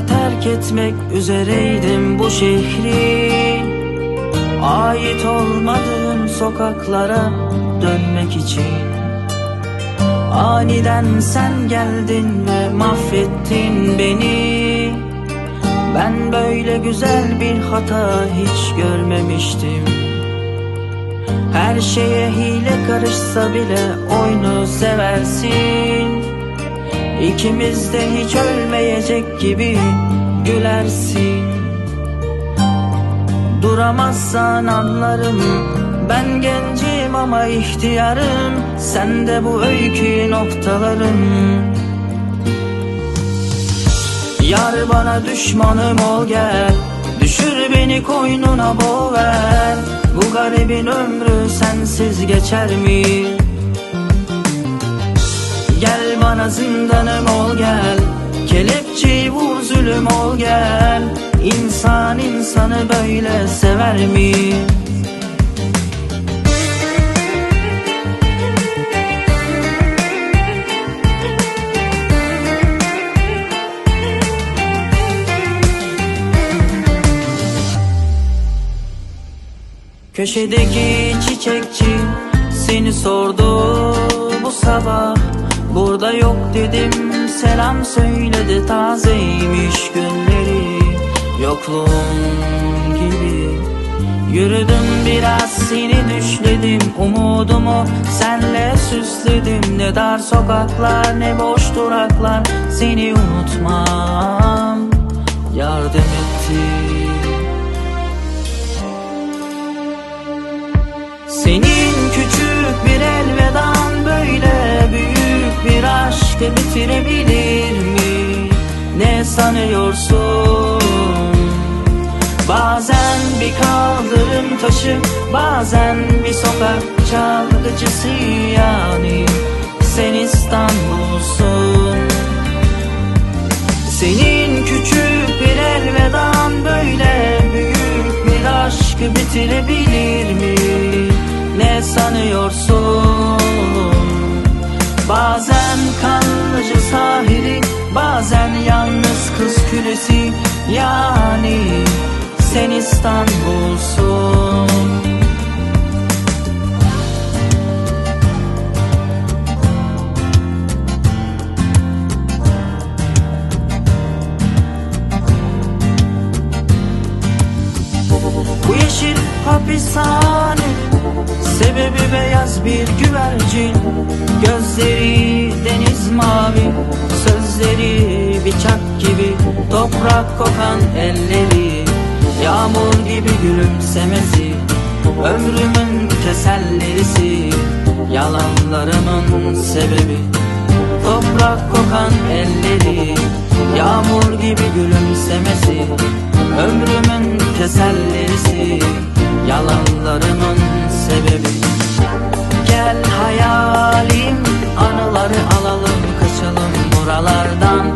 anda terk etmek üzereydim bu şehri. Ait olmadığım sokaklara dönmek için. Aniden sen geldin ve mahvettin beni. Ben böyle güzel bir hata hiç görmemiştim. Her şeye hile karışsa bile oyunu seversin İkimiz de hiç ölmeyecek gibi gülersin. Duramazsan anlarım Ben gencim ama ihtiyarım. Sen de bu öykü noktalarım. Yar bana düşmanım ol gel Düşür beni koynuna boğver. Bu garibin ömrü sensiz geçer mi? Bana zindanım ol gel. Kelepçeyi vur zulüm ol gel. İnsan insanı böyle sever mi? Köşedeki çiçekçi seni sordu bu sabah Burada yok dedim selam söyledi tazeymiş günleri. Yokluğun gibi Yürüdüm biraz seni düşledim Umudumu senle süsledim. Ne dar sokaklar ne boş duraklar Seni unutmam. Yardım etti. Senin aşkı bitirebilir mi? Ne sanıyorsun? Bazen bir kaldırım taşı, bazen bir sokak çalgıcısı yani sen İstanbul'sun. Senin küçük bir elvedan böyle büyük bir aşkı bitirebilir mi? Ne sanıyorsun? Kanlıcı sahili, bazen yalnız kız külesi yani sen İstanbul'sun. Bu yeşil hapishane Sebebi beyaz bir güvercin Gözleri deniz mavi Sözleri bir çak gibi Toprak kokan elleri Yağmur gibi gülümsemesi Ömrümün tesellisi Yalanlarımın sebebi Toprak kokan elleri Yağmur gibi gülümsemesi Ömrümün tesellisi Yalanlarımın sebebi. Gel hayalim Anıları alalım kaçalım buralardan